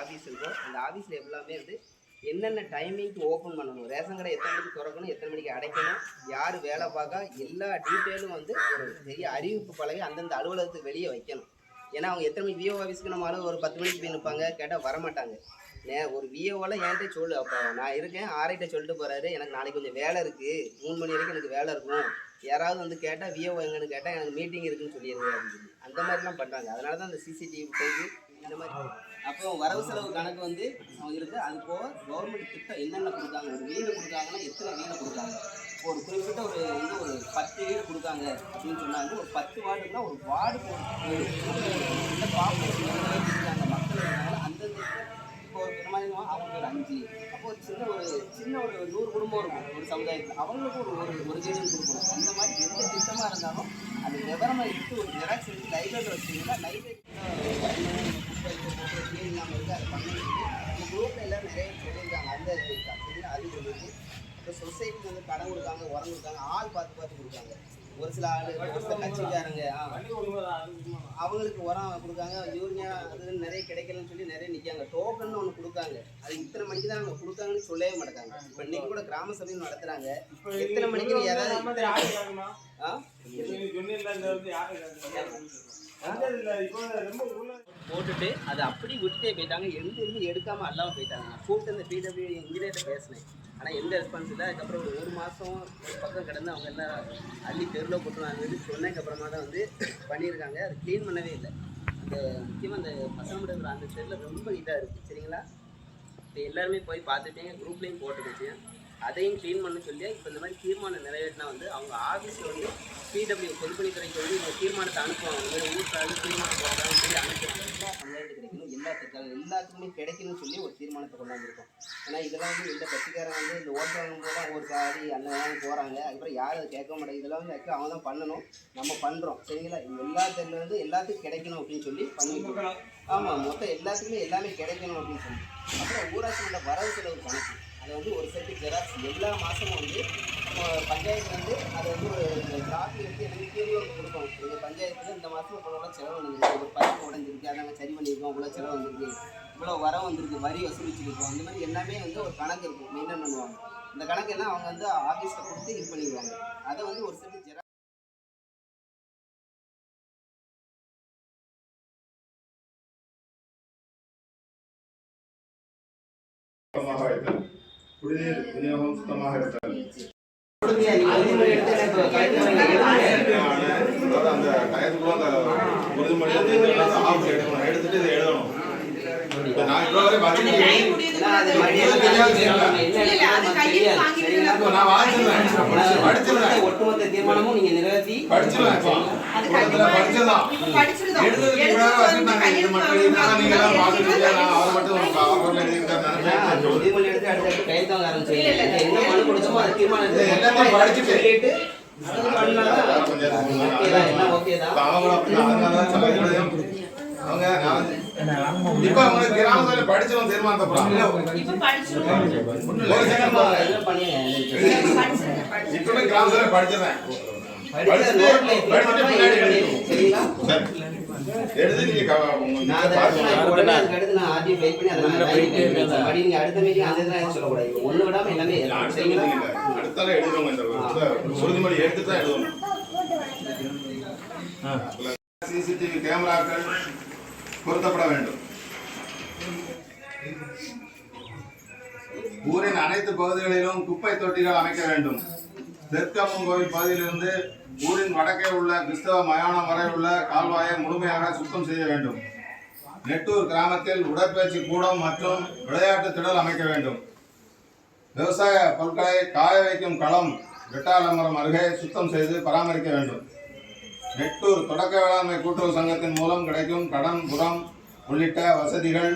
Office இருக்கும் அந்த ஆஃபீஸில் எல்லாமே வந்து என்னென்ன டைமிங்க்கு ஓப்பன் பண்ணணும் ரேஷன் கடை எத்தனை மணிக்கு திறக்கணும் எத்தனை மணிக்கு அடைக்கணும் யார் வேலை பார்க்க எல்லா டீட்டெயிலும் வந்து ஒரு பெரிய அறிவிப்பு பழகி அந்தந்த அலுவலகத்துக்கு வெளியே வைக்கணும். ஏன்னா அவங்க எத்தனை மணிக்கு விஓ ஆஃபீஸ்க்கு நம்ம ஒரு பத்து மணிக்கு போய் நிற்பாங்க கேட்டால் வரமாட்டாங்க. நே ஒரு விஓவில் என்கிட்ட சொல்லு அப்போ நான் இருக்கேன் ஆர்ஐட்ட சொல்லிட்டு போகிறாரு எனக்கு நாளைக்கு கொஞ்சம் வேலை இருக்குது மூணு மணி வரைக்கும் எனக்கு வேலை இருக்கும். யாராவது வந்து கேட்டால் விஓ எங்கன்னு கேட்டால் எனக்கு மீட்டிங் இருக்குன்னு சொல்லிடுங்க அப்படின்னு சொல்லி. அந்த மாதிரிலாம் பண்ணுறாங்க அதனால தான் அந்த சிசிடிவி போய் இந்த மாதிரி அப்போ வரவு செலவு கணக்கு வந்து அவங்க இருக்கு. அது போக கவர்மெண்ட் திட்டம் என்னென்ன கொடுக்காங்க ஒரு வீடு கொடுக்காங்கன்னா எத்தனை வீடு கொடுக்காங்க இப்போ ஒரு குறிப்பிட்ட ஒரு வந்து ஒரு பத்து வீடு கொடுக்காங்க அப்படின்னு சொன்னாங்க. ஒரு பத்து வார்டுனா ஒரு வார்டு வீடு இந்த பாப்புலேஷன் அந்த மக்கள் இருக்காங்க அந்தந்த இப்போ ஒரு பெருமாநிலம் அவங்களுக்கு ஒரு அஞ்சு. அப்போ ஒரு சின்ன ஒரு சின்ன ஒரு நூறு குடும்பம் இருக்கும் ஒரு சமுதாயத்தில். அவங்களுக்கு ஒரு ஒரு ஒரு வீடு கொடுக்கணும். அந்த மாதிரி எந்த திட்டமாக இருந்தாலும் அது விவரமாக எடுத்து ஒரு ஜெராக்ஸ் எடுத்து லைப்ரரியில் வச்சிங்கன்னா லைப்ரரி குரூப்பில் சொல்லியிருக்காங்க அந்த அப்படின்னு அது சொல்லியிருக்கு இப்போ சொசைட்டிக்கு வந்து கடன் கொடுக்காங்க உரம் கொடுக்காங்க ஆள் பார்த்து பார்த்து கொடுக்காங்க. ஒரு சில ஆள் ஒரு சில கட்சிக்காரங்க அவங்களுக்கு உரம் கொடுக்காங்க யூரியா அது நிறைய கிடைக்கலன்னு சொல்லி நிறைய நிற்காங்க டோக்கன் ஒன்று கொடுக்காங்க. அது இத்தனை மணிக்கு தான் அவங்க கொடுக்காங்கன்னு சொல்லவே மாட்டாங்க இப்போ இன்னைக்கு கூட கிராம சபை நடத்துறாங்க. எத்தனை மணிக்கு நீ ஏதாவது இத்தனை-? போட்டுட்டு அதை அப்படி விட்டுட்டே போயிட்டாங்க. எந்த இதுவும் எடுக்காம அல்லாமல் போயிட்டாங்க. நான் கூப்பிட்டு அந்த பிடபிள்யூ இன்ஜினியர்கிட்ட பேசினேன். ஆனால் எந்த ரெஸ்பான்ஸ் இல்லை. அதுக்கப்புறம் ஒரு ஒரு மாதம் ஒரு பக்கம் கிடந்து அவங்க எல்லாம் அள்ளி தெருவில் போட்டுருவாங்கன்னு சொன்னதுக்கப்புறமா தான் வந்து பண்ணியிருக்காங்க. அது க்ளீன் பண்ணவே இல்லை. அந்த முக்கியமாக அந்த பசங்க அந்த தெருவில் ரொம்ப இதாக இருக்குது சரிங்களா? இப்போ எல்லாருமே போய் பார்த்துட்டேன் குரூப்லேயும் போட்டு வச்சேன் அதையும் க்ளீன் பண்ண சொல்லி இப்போ இந்த மாதிரி தீர்மானம் நிறைவேற்றினா வந்து அவங்க ஆஃபீஸில் வந்து பிடபிள்யூ பொதுப்பணித்துறைக்கு வந்து இந்த தீர்மானத்தை அனுப்புவாங்க. இந்த மாதிரி தீர்மானம் போடுறாங்கன்னு சொல்லி அனுப்புவாங்க எல்லா கிடைக்கணும். எல்லா திட்டம் எல்லாத்துக்குமே கிடைக்கணும்னு சொல்லி ஒரு தீர்மானத்தை கொண்டாந்துருக்கோம் ஏன்னா இதெல்லாம் வந்து இந்த கட்சிக்காரங்க வந்து இந்த ஓட்டு வாங்கும் போது ஒரு சாரி அண்ணன் போகிறாங்க அதுக்கப்புறம் யாரும் அதை கேட்க மாட்டாங்க. இதெல்லாம் வந்து அவங்க தான் பண்ணணும். நம்ம பண்ணுறோம் சரிங்களா? எல்லா இருந்து எல்லாத்துக்கும் கிடைக்கணும் அப்படின்னு சொல்லி பண்ணிட்டு. ஆமாம் மொத்தம் எல்லாத்துக்குமே எல்லாமே கிடைக்கணும் அப்படின்னு சொல்லி. அப்புறம் ஊராட்சி மன்ற வரவு செலவு கணக்கு அதை வந்து ஒரு செட்டு ஜெராக்ஸ் எல்லா மாதமும் வந்து பஞ்சாயத்து வந்து அதை வந்து ஒரு காப்பி எடுத்து எனக்கு கீழியோடு கொடுப்போம் எங்கள் பஞ்சாயத்தில் இந்த மாதம் இவ்வளோ செலவு வந்துருக்கு. ஒரு பைப் உடஞ்சிருக்கு. அதை நாங்கள் சரி பண்ணியிருக்கோம். இவ்வளோ செலவு வந்திருக்கு. இவ்வளோ வரம் வந்திருக்கு. வரி வசூலிச்சிருக்கோம் அந்த மாதிரி எல்லாமே வந்து ஒரு கணக்கு இருக்கும். மெயின்டைன் பண்ணுவாங்க? இந்த கணக்கெல்லாம் அவங்க வந்து ஆஃபீஸில் கொடுத்து இது பண்ணிடுவாங்க. அதை வந்து ஒரு செட்டு ஜெராக்ஸ் Thank you. குடிநீர் விநியோகம் சுத்தமாக இருத்தல் அதாவது அந்த டயத்துக்குள்ள அந்த உறுதிமொழி ஆஃப் எடுக்கணும் எடுத்துட்டு இதை எழுதணும் நான் இவ்வளவு வரை ஒட்டுமொத்த தீர்மானமும் நீங்க நிறைவேற்றி படிச்சிருவேன் இப்போ கூட்டத்துல படிச்சதான் எழுதுறதுக்கு இவ்வளவு வச்சிருந்தாங்க இது மட்டும் இருந்தாலும் நீங்க எல்லாம் பார்த்துட்டு நான் அவரை மட்டும் அவர்கள் எழுதியிருக்காரு அந்த உறுதிமொழி எடுத்து வாங்க ஆரம்பிச்சீங்க. என்ன மனு கொடுத்தோமோ அது தீர்மானம். சொல்லிட்டு எல்லாம் ஓகே தான். இப்ப அவங்க அப்படி அதனால தான் சில இதுலயும் அவங்க நான் இப்ப அவங்க கிராம சபையில படிச்சவன். தீர்மானத்தை போறாங்க ஒரு செகண்ட் பாருங்க இதெல்லாம் பண்ணி இப்பவே கிராம சபையில படிச்சவன் படிச்ச நோட்ல படிச்சுட்டு பின்னாடி. சரிங்களா? எடுத்து நீங்க நான் அடுத்த மீட்டிங் அந்த இதெல்லாம் சொல்லக்கூடாது. ஒண்ணு விடாம எல்லாமே அடுத்தால இந்த உறுதிமொழி எடுத்து தான் எழுதணும் சிசிடிவி கேமராக்கள் பொருத்தப்பட வேண்டும் ஊரின் அனைத்து பகுதிகளிலும் குப்பை தொட்டிகள் அமைக்க வேண்டும் தெற்கம்மன் கோவில் பகுதியிலிருந்து ஊரின் வடக்கே உள்ள கிறிஸ்தவ மயானம் வரை உள்ள கால்வாயை முழுமையாக சுத்தம் செய்ய வேண்டும். நெட்டூர் கிராமத்தில் உடற்பயிற்சி கூடம் மற்றும் விளையாட்டு திடல் அமைக்க வேண்டும். விவசாய பொருட்களை காய வைக்கும் களம் வெட்டாளமரம் அருகே சுத்தம் செய்து பராமரிக்க வேண்டும். நெட்டூர் தொடக்க வேளாண்மை கூட்டுறவு சங்கத்தின் மூலம் கிடைக்கும் கடன் புறம் உள்ளிட்ட வசதிகள்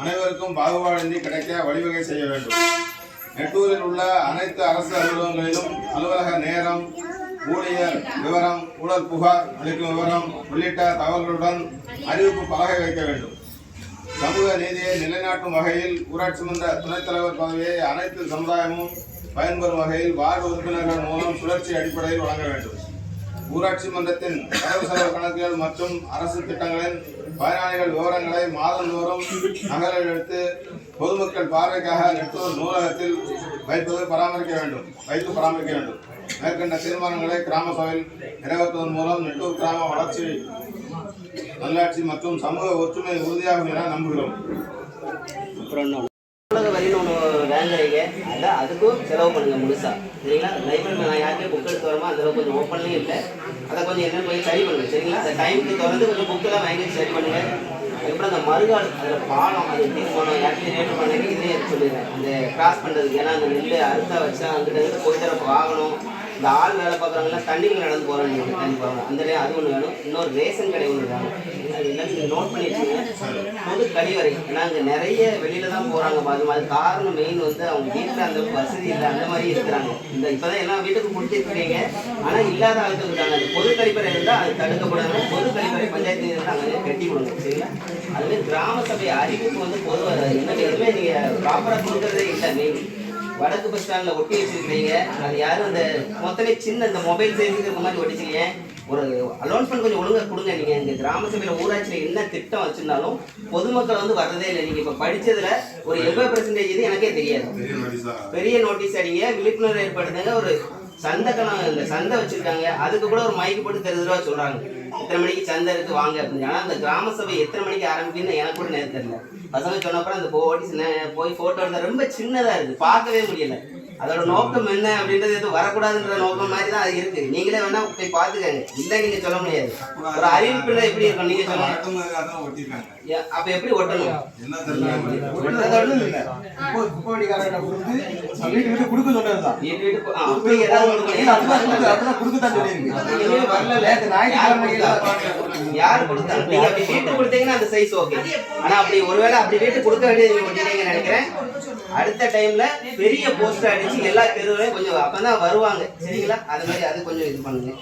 அனைவருக்கும் பாகுபாடின்றி கிடைக்க வழிவகை செய்ய வேண்டும். நெட்டூரில் உள்ள அனைத்து அரசு அலுவலகங்களிலும் அலுவலக நேரம் ஊழியர் விவரம் ஊழல் புகார் அளிக்கும் விவரம் உள்ளிட்ட தகவல்களுடன் அறிவிப்பு பலகை வைக்க வேண்டும். சமூக நீதியை நிலைநாட்டும் வகையில் ஊராட்சி மன்ற துணைத் தலைவர் பதவியை அனைத்து சமுதாயமும் பயன்பெறும் வகையில் வார்டு உறுப்பினர்கள் மூலம் சுழற்சி அடிப்படையில் வழங்க வேண்டும். ஊராட்சி மன்றத்தின் வரவு செலவு கணக்குகள் மற்றும் அரசு திட்டங்களின் பயனாளிகள் விவரங்களை மாதந்தோறும் நகரில் எடுத்து பொதுமக்கள் பார்வைக்காக நெட்டூர் நூலகத்தில் வைப்பது பராமரிக்க வேண்டும். வைத்து பராமரிக்க வேண்டும். மேற்கண்ட தீர்மானங்களை கிராம சபையில் நிறைவேற்றுவதன் மூலம் நெட்டூர் கிராம வளர்ச்சி நல்லாட்சி மற்றும் சமூக ஒற்றுமை உறுதியாகும் என நம்புகிறோம். அப்புறம் உலக வரின்னு ஒன்று வாங்குறீங்க அதான் அதுக்கும் செலவு பண்ணுங்க முழுசா. சரிங்களா? லைப்ரரி நான் யாருக்கே புக் எடுத்து வரமா அதில் கொஞ்சம் ஓப்பன்லேயும் இல்லை. அதை கொஞ்சம் என்னன்னு போய் சரி பண்ணுங்க சரிங்களா? அந்த டைமுக்கு திறந்து கொஞ்சம் புக்கெல்லாம் வாங்கி சரி பண்ணுங்க. அதுக்கப்புறம் அந்த மறுகால் அதில் பாலம் அது எப்படி போனோம் யாருக்கும் ரேட் பண்ணி இதே சொல்லிடுறேன். அந்த கிராஸ் பண்ணுறதுக்கு ஏன்னா அந்த நெல் அறுத்தா வச்சா அங்கிட்ட இருந்து போய் தர வாங்கணும் இந்த ஆள் வேலை பார்க்குறவங்கலாம் தண்ணிக்குள்ள நடந்து போகிறாங்க தண்ணி போகிறாங்க அந்த அது ஒன்று வேணும். இன்னொரு ரேஷன் கடை ஒன்று வேணும். அது நீங்கள் நோட் பண்ணி வச்சுக்கோங்க. பொது கழிவறை. ஏன்னா அங்கே நிறைய வெளியில தான் போகிறாங்க அது அது காரணம் மெயின் வந்து அவங்க வீட்டில் அந்த வசதி இல்லை அந்த மாதிரி இருக்கிறாங்க. இந்த இப்போ தான் எல்லாம் வீட்டுக்கு கொடுத்துருக்கீங்க ஆனால் இல்லாத ஆளுக்கு இருக்காங்க. அந்த பொது கழிப்பறை இருந்தால் அது தடுக்கப்படாது பொது கழிப்பறை பஞ்சாயத்து இருந்தால் அங்கே கட்டி கொடுங்க. சரிங்களா? அதுவே கிராம சபை அறிவிப்பு வந்து பொதுவாக என்ன எதுவுமே நீங்கள் ப்ராப்பராக கொடுக்குறதே இல்லை மெயின் வடக்கு பஸ் ஸ்டாண்டில் ஒட்டி வச்சிருக்கீங்க அது யாரும் அந்த மொத்தமே சின்ன இந்த மொபைல் சைஸுக்கு இருக்க மாதிரி ஒட்டிச்சிருக்கீங்க ஒரு அலௌன்ஸ்மெண்ட் கொஞ்சம் ஒழுங்கா கொடுங்க நீங்க. இந்த கிராம சபையில் ஊராட்சியில் என்ன திட்டம் வச்சிருந்தாலும் பொதுமக்கள் வந்து வரதே இல்லை. நீங்க இப்ப படிச்சதுல ஒரு எண்பது பெர்சன்டேஜ் இது எனக்கே தெரியாது. பெரிய நோட்டீஸா அடிங்க. விழிப்புணர்வு ஏற்படுத்துங்க. ஒரு சந்தை கணம் இந்த சந்தை வச்சிருக்காங்க. அதுக்கு கூட ஒரு மைக்கு போட்டு தெரு தெருவா சொல்றாங்க. இத்தனை மணிக்கு சந்தை இருக்கு வாங்க அப்படின்னு ஆனா அந்த கிராம சபை எத்தனை மணிக்கு ஆரம்பிக்குன்னு எனக்கு கூட நேரம் தெரியல. பசங்க சொன்னப்பறம் அந்த போட்டி போய் போட்டோ எடுத்தா ரொம்ப சின்னதா இருக்கு. பார்க்கவே முடியல. அதோட நோக்கம் என்ன அப்படின்றது எதுவும் வரக்கூடாதுன்ற நோக்கம் மாதிரி தான் அது இருக்கு. நீங்களே வேணா போய் பாத்துக்கங்க இல்ல நீங்க சொல்ல முடியாது. ஒரு அறிவிப்புல எப்படி இருக்கும்? நீங்க சொல்லுங்க. அப்ப எப்படி ஒட்டணும்? யாரு அப்படி கொடுத்தாங்க? நீங்க அப்படி வீட்டு கொடுத்தீங்கன்னா அந்த சைஸ் ஓகே ஆனா அப்படி ஒருவேளை அப்படி வீட்டு கொடுக்க வேண்டியது நினைக்கிறேன். அடுத்த டைம்ல பெரிய போஸ்டர் அடிச்சு எல்லா தெருவுலையும் கொஞ்சம் அப்பதான் வருவாங்க. சரிங்களா? அது மாதிரி அது கொஞ்சம் இது பண்ணுங்க.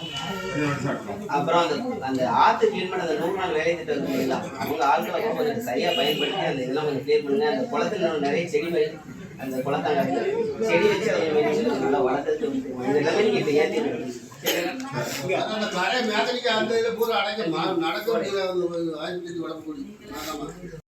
அப்புறம் அந்த அந்த ஆத்து கிளீன் பண்ண அந்த நூறு நாள் வேலை திட்டம் இல்லைங்களா? அவங்க ஆட்களை கொஞ்சம் சரியா பயன்படுத்தி அந்த இதெல்லாம் கொஞ்சம் கிளியர் பண்ணுங்க. அந்த குளத்துல நிறைய செடி வை அந்த குளத்தாங்க செடி வச்சு அதை நல்லா வளர்த்துட்டு எல்லாமே நீங்க இப்ப ஏற்றி அந்த கடை அந்த இதில் பூரா அடைக்க நடக்க முடியாத வாய்ப்பு வளர்க்க